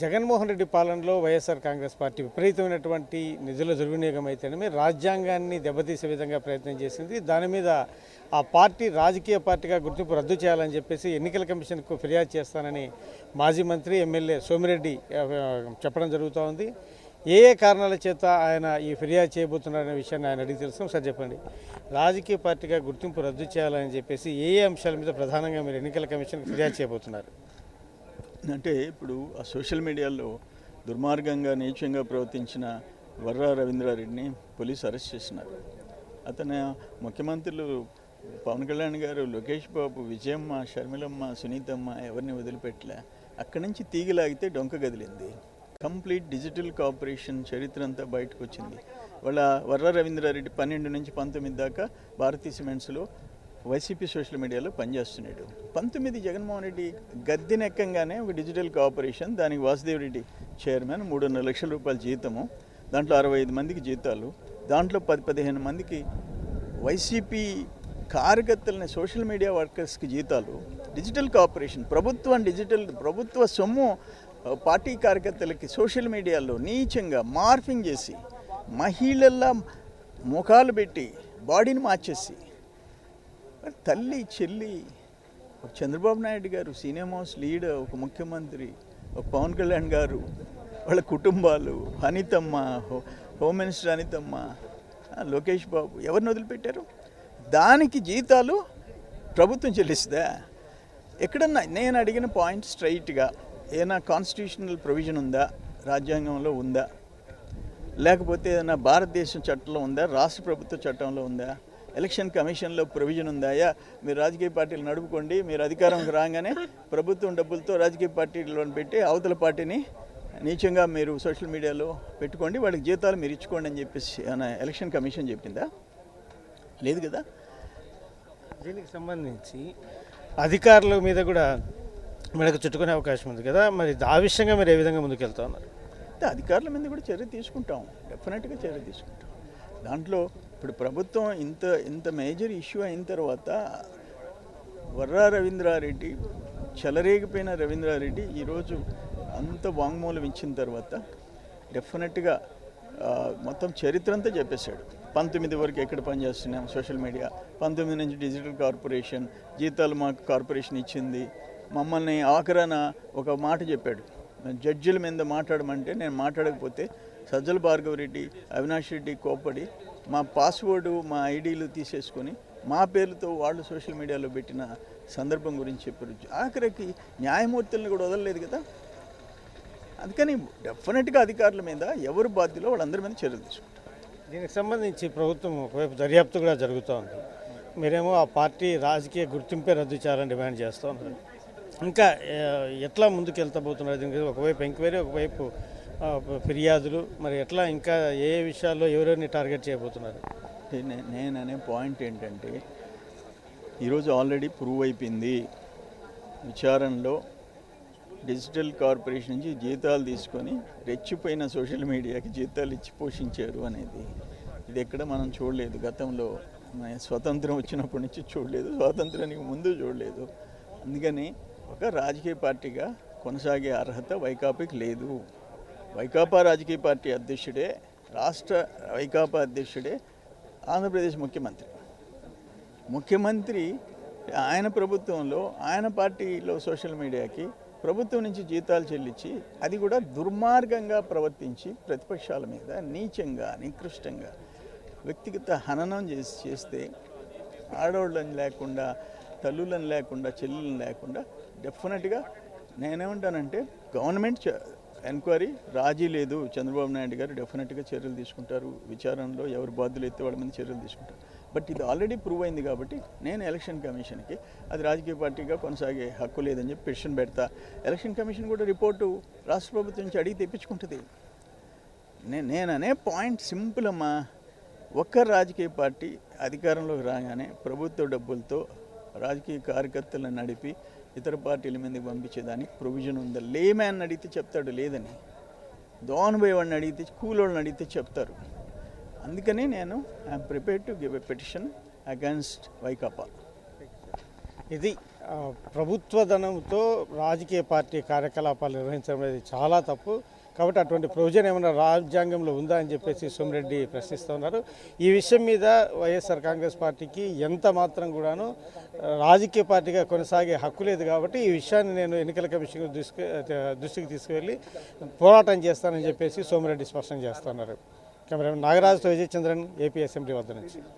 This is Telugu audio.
జగన్మోహన్ రెడ్డి పాలనలో వైఎస్ఆర్ కాంగ్రెస్ పార్టీ విపరీతమైనటువంటి నిధుల దుర్వినియోగం అయితేనే రాజ్యాంగాన్ని దెబ్బతీసే విధంగా ప్రయత్నం చేసింది. దాని మీద ఆ పార్టీ రాజకీయ పార్టీగా గుర్తింపు రద్దు చేయాలని చెప్పేసి ఎన్నికల కమిషన్కు ఫిర్యాదు చేస్తానని మాజీ మంత్రి ఎమ్మెల్యే సోమిరెడ్డి చెప్పడం జరుగుతూ ఉంది. ఏ ఏ కారణాల చేత ఆయన ఈ ఫిర్యాదు చేయబోతున్నారనే విషయాన్ని ఆయన అడిగి తెలుసు సార్ చెప్పండి. రాజకీయ పార్టీగా గుర్తింపు రద్దు చేయాలని చెప్పేసి ఏ ఏ అంశాల మీద ప్రధానంగా మీరు ఎన్నికల కమిషన్కి ఫిర్యాదు చేయబోతున్నారు? అంటే ఇప్పుడు ఆ సోషల్ మీడియాలో దుర్మార్గంగా నీచంగా ప్రవర్తించిన వర్రా రవీంద్రారెడ్డిని పోలీసు అరెస్ట్ చేసినారు. అతను ముఖ్యమంత్రులు పవన్ కళ్యాణ్ గారు లోకేష్ బాబు విజయమ్మ షర్మిలమ్మ సునీతమ్మ ఎవరిని వదిలిపెట్టలే. అక్కడి నుంచి తీగిలాగితే డొంక గదిలింది. కంప్లీట్ డిజిటల్ కార్పొరేషన్ చరిత్ర అంతా బయటకు వచ్చింది. వాళ్ళ వర్ర రవీంద్రారెడ్డి పన్నెండు నుంచి పంతొమ్మిది దాకా భారతీయ సిమెంట్స్లో వైసీపీ సోషల్ మీడియాలో పనిచేస్తున్నాడు. పంతొమ్మిది జగన్మోహన్ రెడ్డి గద్దెనెక్కంగానే ఒక డిజిటల్ కార్పొరేషన్ దానికి వాసుదేవ్ రెడ్డి చైర్మన్ మూడున్నర లక్షల రూపాయల జీతము దాంట్లో అరవై ఐదు మందికి జీతాలు దాంట్లో పది పదిహేను మందికి వైసీపీ కార్యకర్తలని సోషల్ మీడియా వర్కర్స్కి జీతాలు డిజిటల్ కార్పొరేషన్ ప్రభుత్వం డిజిటల్ ప్రభుత్వ సొమ్ము పార్టీ కార్యకర్తలకి సోషల్ మీడియాలో నీచంగా మార్ఫింగ్ చేసి మహిళల ముఖాలు పెట్టి బాడీని మార్చేసి మరి తల్లి చెల్లి. ఒక చంద్రబాబు నాయుడు గారు సినిమాస్ లీడర్ ఒక ముఖ్యమంత్రి ఒక పవన్ కళ్యాణ్ గారు వాళ్ళ కుటుంబాలు అనితమ్మ హో- హోమ్ మినిస్టర్ అనితమ్మ లోకేష్ బాబు ఎవరిని వదిలిపెట్టారు? దానికి జీతాలు ప్రభుత్వం చెల్లిస్తుందా? ఎక్కడన్నా నేను అడిగిన పాయింట్ స్ట్రైట్గా ఏదైనా కాన్స్టిట్యూషనల్ ప్రొవిజన్ ఉందా? రాజ్యాంగంలో ఉందా? లేకపోతే ఏదైనా భారతదేశం చట్టంలో ఉందా? రాష్ట్ర ప్రభుత్వ చట్టంలో ఉందా? ఎలక్షన్ కమిషన్లో ప్రొవిజన్ ఉందా? అయ్యా మీరు రాజకీయ పార్టీలు నడుపుకోండి మీరు అధికారంకి రాగానే ప్రభుత్వం డబ్బులతో రాజకీయ పార్టీలను పెట్టి అవతల పార్టీని నీచంగా మీరు సోషల్ మీడియాలో పెట్టుకోండి వాళ్ళకి జీతాలు మీరు ఇచ్చుకోండి అని చెప్పేసి ఎలక్షన్ కమిషన్ చెప్పిందా? లేదు కదా? దీనికి సంబంధించి అధికారుల మీద కూడా మనకు చుట్టుకునే అవకాశం ఉంది కదా? మరి ఆ విషయంగా మీరు ఏ విధంగా ముందుకెళ్తా ఉన్నారు? అంటే అధికారుల మీద కూడా చర్య తీసుకుంటాం. డెఫినెట్గా చర్య తీసుకుంటాం. దాంట్లో ఇప్పుడు ప్రభుత్వం ఇంత ఇంత మేజర్ ఇష్యూ అయిన తర్వాత వర్రా రవీంద్రారెడ్డి చెలరేగిపోయిన రవీంద్రారెడ్డి ఈరోజు అంత వాంగ్మూలం ఇచ్చిన తర్వాత డెఫినెట్గా మొత్తం చరిత్ర అంతా చెప్పేశాడు. పంతొమ్మిది వరకు ఎక్కడ పనిచేస్తున్నాం సోషల్ మీడియా పంతొమ్మిది నుంచి డిజిటల్ కార్పొరేషన్ జీతాలు మాకు కార్పొరేషన్ ఇచ్చింది. మమ్మల్ని ఆఖరాన ఒక మాట చెప్పాడు. జడ్జిల మీద మాట్లాడమంటే నేను మాట్లాడకపోతే సజ్జల భార్గవ రెడ్డి అవినాష్ రెడ్డి కోపడి మా పాస్వర్డ్ మా ఐడీలు తీసేసుకొని మా పేర్లతో వాళ్ళు సోషల్ మీడియాలో పెట్టిన సందర్భం గురించి చెప్పారు. ఆఖరికి న్యాయమూర్తులను కూడా వదలలేదు కదా? అందుకని డెఫినెట్గా అధికారుల మీద ఎవరు బాధ్యులో వాళ్ళందరి మీద చర్యలు తీసుకుంటారు. దీనికి సంబంధించి ప్రభుత్వం ఒకవైపు దర్యాప్తు కూడా జరుగుతూ ఉంది. మీరేమో ఆ పార్టీ రాజకీయ గుర్తింపే రద్దు చేయాలని డిమాండ్ చేస్తూ ఉన్నారు. ఇంకా ఎట్లా ముందుకు వెళ్తబోతున్నారు దీనికి? ఒకవైపు ఎంక్వైరీ ఒకవైపు ఫిర్యాదులు మరి ఎట్లా ఇంకా ఏ విషయాల్లో ఎవరెవరిని టార్గెట్ చేయబోతున్నారు? నేననే నేను అనే పాయింట్ ఏంటంటే ఈరోజు ఆల్రెడీ ప్రూవ్ అయిపోయింది. విచారణలో డిజిటల్ కార్పొరేషన్ నుంచి జీతాలు తీసుకొని రెచ్చిపోయిన సోషల్ మీడియాకి జీతాలు ఇచ్చి పోషించారు అనేది. ఇది ఎక్కడ మనం చూడలేదు. గతంలో స్వతంత్రం వచ్చినప్పటి నుంచి చూడలేదు. స్వాతంత్రానికి ముందు చూడలేదు. అందుకని ఒక రాజకీయ పార్టీగా కొనసాగే అర్హత వైకాపాకి లేదు. వైకాపా రాజకీయ పార్టీ అధ్యక్షుడే రాష్ట్ర వైకాపా అధ్యక్షుడే ఆంధ్రప్రదేశ్ ముఖ్యమంత్రి. ముఖ్యమంత్రి ఆయన ప్రభుత్వంలో ఆయన పార్టీలో సోషల్ మీడియాకి ప్రభుత్వం నుంచి జీతాలు చెల్లించి అది కూడా దుర్మార్గంగా ప్రవర్తించి ప్రతిపక్షాల మీద నీచంగా నికృష్టంగా వ్యక్తిగత హననం చేసి చేస్తే ఆడవాళ్ళని లేకుండా తల్లులను లేకుండా చెల్లెలను లేకుండా డెఫినెట్గా నేనేమంటానంటే గవర్నమెంట్ ఎంక్వైరీ? రాజీ లేదు. చంద్రబాబు నాయుడు గారు డెఫినెట్గా చర్యలు తీసుకుంటారు. విచారణలో ఎవరు బాధ్యులు అయితే వాళ్ళ మీద చర్యలు తీసుకుంటారు. బట్ ఇది ఆల్రెడీ ప్రూవ్ అయింది కాబట్టి నేను ఎలక్షన్ కమిషన్కి అది రాజకీయ పార్టీగా కొనసాగే హక్కు లేదని చెప్పి పిటిషన్ పెడతా. ఎలక్షన్ కమిషన్ కూడా రిపోర్టు రాష్ట్ర ప్రభుత్వం నుంచి అడిగి తెప్పించుకుంటుంది. నేను నేననే పాయింట్ సింపుల్ అమ్మా. ఒక్క రాజకీయ పార్టీ అధికారంలోకి రాగానే ప్రభుత్వ డబ్బులతో రాజకీయ కార్యకర్తలను నడిపి ఇతర పార్టీల మీదకి పంపించేదానికి ప్రొవిజన్ ఉందా? లేమ్యాన్ అడిగితే చెప్తాడు లేదని. దోన్బై వాడిని అడిగితే కూలోళ్ళని అడిగితే చెప్తారు. అందుకనే నేను I'm prepare to give a petition against Vaikapa ఇది ప్రభుత్వ ధనంతో రాజకీయ పార్టీ కార్యకలాపాలు నిర్వహించడం అనేది చాలా తప్పు. కాబట్టి అటువంటి ప్రొవిజన్ ఏమైనా రాజ్యాంగంలో ఉందా అని చెప్పేసి సోమిరెడ్డి ప్రశ్నిస్తున్నారు ఈ విషయం మీద వైఎస్ఆర్ కాంగ్రెస్ పార్టీకి ఎంత మాత్రం కూడాను రాజకీయ పార్టీగా కొనసాగే హక్కు లేదు కాబట్టి ఈ విషయాన్ని నేను ఎన్నికల కమిషన్ దృష్టి దృష్టికి తీసుకువెళ్ళి పోరాటం చేస్తానని చెప్పేసి సోమిరెడ్డి స్పష్టం చేస్తున్నారు కెమెరా నాగరాజుతో విజయచంద్రన్ ఏపీ అసెంబ్లీ వద్ద నుంచి.